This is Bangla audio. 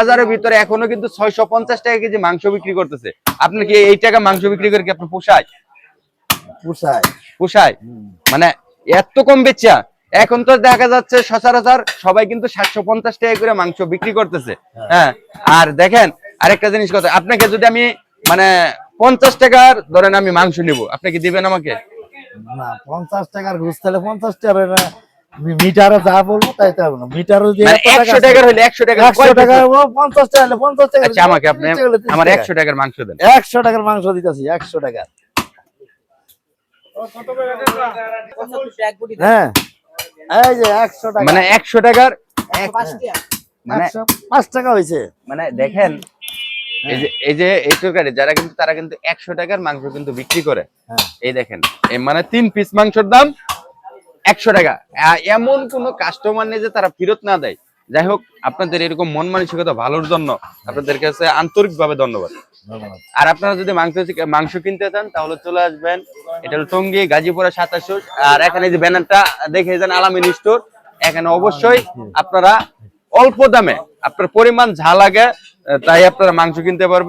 বাজারের ভিতরে এখনও কিন্তু ছয়শো পঞ্চাশ টাকা কেজি মাংস বিক্রি করতেছে। আপনি কি এই টাকা মাংস বিক্রি করে কি আপনি পোষায়? পোষায়। পোষায়? মানে এত কম বেচা। এখন তো দেখা যাচ্ছে সচরাচর সবাই কিন্তু সাতশো পঞ্চাশ টাকা করে মাংস বিক্রি করতেছে। হ্যাঁ। আর দেখেন আরেকটা জিনিস কথা আপনাকে যদি আমি মানে পঞ্চাশ টাকার ধরেন আমি মাংস নিব আপনি কি দিবেন আমাকে? না পঞ্চাশ টাকার ঘুষ তাহলে পঞ্চাশ টাকা মিটারে যা বলব তাই তো না। মিটারে যদি মানে একশো টাকার হলে একশো টাকা একশো টাকা পঞ্চাশ টাকা হলে পঞ্চাশ টাকা আচ্ছা আমাকে আপনি আমার একশো টাকার মাংস দেন। একশো টাকার মাংস দিতেছি একশো টাকা হ্যাঁ এই যে একশো টাকা। মানে একশো টাকার মানে একশো পাঁচ টাকা হয়েছে মানে দেখেন এই যে এই যে এই তরকারি যারা কিন্তু তারা কিন্তু একশো টাকার মাংস কিন্তু বিক্রি করে। হ্যাঁ। এই দেখেন এই মানে তিন পিস মাংসের দাম একশো টাকা। এমন কোন কাস্টমার নেই যে তারা ফেরত না দেয়। যাই হোক আপনাদের এরকম মন মানসিকতা ভালোর জন্য আপনাদের কাছে আন্তরিক ভাবে ধন্যবাদ। আর আপনারা যদি মাংস মাংস কিনতে চান তাহলে চলে আসবেন। এটা হলো টঙ্গী গাজীপুরা সাতাশো আর এখানে যে ব্যানারটা দেখে যান আলামিন স্টোর। এখানে অবশ্যই আপনারা অল্প দামে আপনার পরিমাণ যা লাগে তাই আপনারা মাংস কিনতে পারবেন।